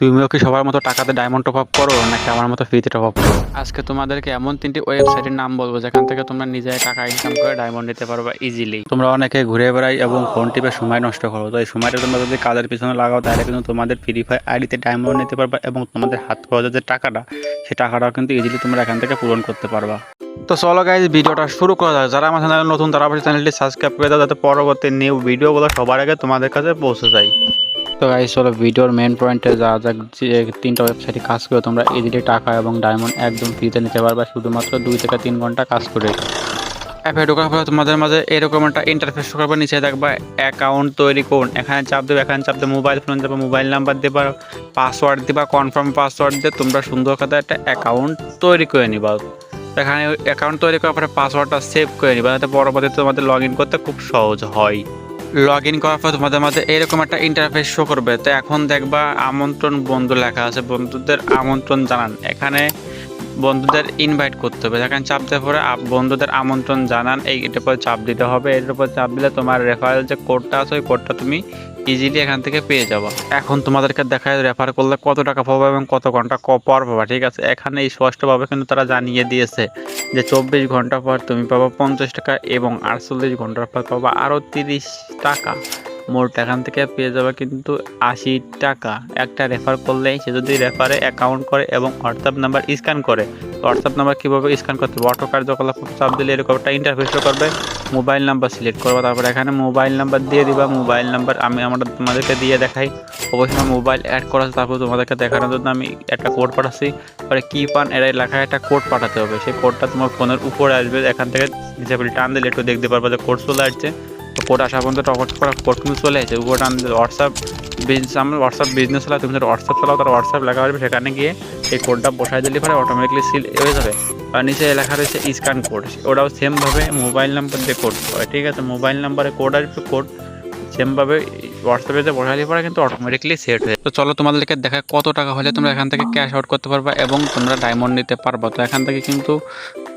তুমিও কি সবার মতো টাকাতে ডায়মন্ড টপ আপ করো নাকি আমার মতো ফ্রিতে টপ আপ করো? আজকে তোমাদেরকে এমন তিনটি ওয়েবসাইটের নাম বলব যেখান থেকে তোমরা নিজে টাকা ইনকাম করে ডায়মন্ড নিতে পারবা ইজিলি তোমরা অনেকে ঘুরে বেড়াই এবং ফোন টিপে সময় নষ্ট করো তো এই সময়টা তোমরা যদি কাজের পিছনে লাগাও তাহলে কিন্তু তোমাদের ফ্রি ফায়ার আইডিতে ডায়মন্ড নিতে পারবা এবং তোমাদের হাত খরচের যে টাকাটা সেই টাকাটাও কিন্তু ইজিলি তোমরা এখান থেকে পূরণ করতে পারবা। তো চলো গাইজ ভিডিওটা শুরু করা যাক। যারা আমার চ্যানেলে নতুন তারা অবশ্যই চ্যানেলটি সাবস্ক্রাইব করে দাও যাতে পরবর্তী নিউ ভিডিওগুলো সবার আগে তোমাদের কাছে পৌঁছে যায়। তো গাইজ চলো ভিডিওর মেন পয়েন্টে যা যাক যে তিনটা ওয়েবসাইটে কাজ করে তোমরা ইজিলি টাকা এবং ডায়মন্ড একদম ফ্রিতে নিতে পারবা, শুধুমাত্র দুই থেকে তিন ঘণ্টা কাজ করে। অ্যাপে ঢোকার পরে তোমাদের মাঝে এরকম একটা ইন্টারফেস করবে নিচে দেখবা অ্যাকাউন্ট তৈরি করুন এখানে চাপ দেবে, এখানে চাপ দেবে মোবাইল ফোন দেবে মোবাইল নাম্বার দেবা পাসওয়ার্ড দিবা কনফার্ম পাসওয়ার্ড দিয়ে তোমরা সুন্দর কথা একটা অ্যাকাউন্ট তৈরি করে নিবা। এখানে অ্যাকাউন্ট তৈরি করার পরে পাসওয়ার্ডটা সেভ করে নিবা, যাতে পরবর্তীতে তোমাদের লগ ইন করতে খুব সহজ হয়। লগ ইন করার পর তোমাদের মাঝে এরকম একটা ইন্টারফেস শো করবে। তো এখন দেখবা আমন্ত্রণ বন্ধু লেখা আছে। বন্ধুদের আমন্ত্রণ জানান। এখানে বন্ধুদের ইনভাইট করতে হবে। এখানে চাপ দেওয়ার পরে বন্ধুদের আমন্ত্রণ জানান, এই এটার পর চাপ দিতে হবে। এটার উপর চাপ দিলে তোমার রেফারেল যে কোডটা আছে, ওই কোডটা তুমি ইজিলি এখান থেকে পেয়ে যাবা। এখন তোমাদেরকে দেখায় রেফার করলে কত টাকা পাবো এবং কত ঘণ্টা পর পাবা, ঠিক আছে? এখানে স্পষ্টভাবে কিন্তু তারা জানিয়ে দিয়েছে যে চব্বিশ ঘণ্টা পর তুমি পাবা পঞ্চাশ টাকা এবং আটচল্লিশ ঘণ্টার পর পাবা আরও তিরিশ টাকা। মোট এখান থেকে পেয়ে যাবে কিন্তু আশি টাকা। একটা রেফার করলেই সে যদি রেফারে অ্যাকাউন্ট করে এবং হোয়াটসঅ্যাপ নাম্বার স্ক্যান করে হোয়াটসঅ্যাপ নাম্বার কীভাবে স্ক্যান করতে হবে? অটো কার্যকলাপ চাপ দিলে এরকম একটা ইন্টারফেস করবে মোবাইল নাম্বার সিলেক্ট করবে। তারপরে এখানে মোবাইল নাম্বার দিয়ে দিবা মোবাইল নাম্বার আমি আমরা তোমাদেরকে দিয়ে দেখাই। অবশ্যই মোবাইল অ্যাড করা আছে, তারপর তোমাদেরকে দেখানোর জন্য আমি একটা কোড পাঠাচ্ছি। পরে কি পান এরাই লেখা একটা কোড পাঠাতে হবে। সেই কোডটা তোমার ফোনের উপরে আসবে, এখান থেকে নিচে টান দিলে একটু দেখতে পারবে যে কোড চলে আসছে। তো কোড আসা পর্যন্ত টপ করা কোড কিন্তু চলে আসছে উপরে টান হোয়াটসঅ্যাপ বিজনেস আমরা হোয়াটসঅ্যাপ বিজনেস চালাও, তুমি যদি হোয়াটসঅ্যাপ চালাও তার হোয়াটসঅ্যাপ লেখা আসবে সেখানে গিয়ে এই কোডটা বসাই দিলে পরে অটোমেটিকলি সিল হয়ে যাবে। আর নিচে লেখা রয়েছে স্ক্যান কোড ওটাও সেমভাবে মোবাইল নাম্বার দিয়ে কোড হয়, ঠিক আছে? মোবাইল নাম্বারে কোড আসবে কোড সেমভাবে হোয়াটসঅ্যাপে যে বসাইলে পরে কিন্তু অটোমেটিকলি সেট হয়ে। তো চলো তোমাদেরকে দেখা কত টাকা হলে তোমরা এখান থেকে ক্যাশ আউট করতে পারবা এবং তোমরা ডায়মন্ড নিতে পারবা। তো এখান থেকে কিন্তু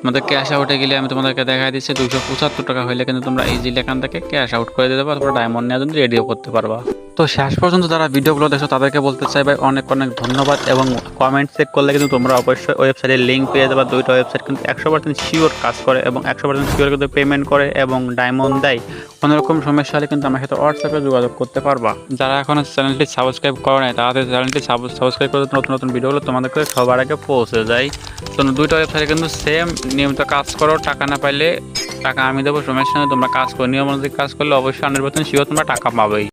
তোমাদের ক্যাশ আউটে গেলে আমি তোমাদেরকে দেখা দিচ্ছি দুশো পঁচাত্তর টাকা হলে কিন্তু তোমরা ইজিলি এখান থেকে ক্যাশ আউট করে দিতে পারো ডায়মন্ড নেওয়ার জন্য রেডিও করতে পারবা। তো শেষ পর্যন্ত যারা ভিডিওগুলো দেখছ, তাদেরকে বলতে চাই ভাই, অনেক অনেক ধন্যবাদ এবং কমেন্ট চেক করলে কিন্তু তোমরা অবশ্যই ওয়েবসাইটের লিঙ্ক পেয়ে যাবে। দুইটা ওয়েবসাইট কিন্তু একশো পার্সেন্ট শিওর কাজ করে এবং একশো পার্সেন্ট শিওর কিন্তু পেমেন্ট করে এবং ডায়মন্ড দেয়। কোনো রকম সমস্যা হলে কিন্তু আমার সাথে হোয়াটসঅ্যাপে যোগাযোগ করতে পারবা। যারা এখনও চ্যানেলটি সাবস্ক্রাইব করে নাই তাদের চ্যানেলটি সাবস্ক্রাইব করে নতুন নতুন ভিডিওগুলো তোমাদেরকে সবার আগে পৌঁছে যায়। তো দুইটা ওয়েবসাইটে কিন্তু সেম নিয়মিত কাজ করো, টাকা না পাইলে টাকা আমি দেবো, সমস্যা তোমরা কাজ করো নিয়ম কাজ করলে অবশ্যই হান্ড্রেড পার্সেন্ট শিওর তোমরা টাকা পাবেই।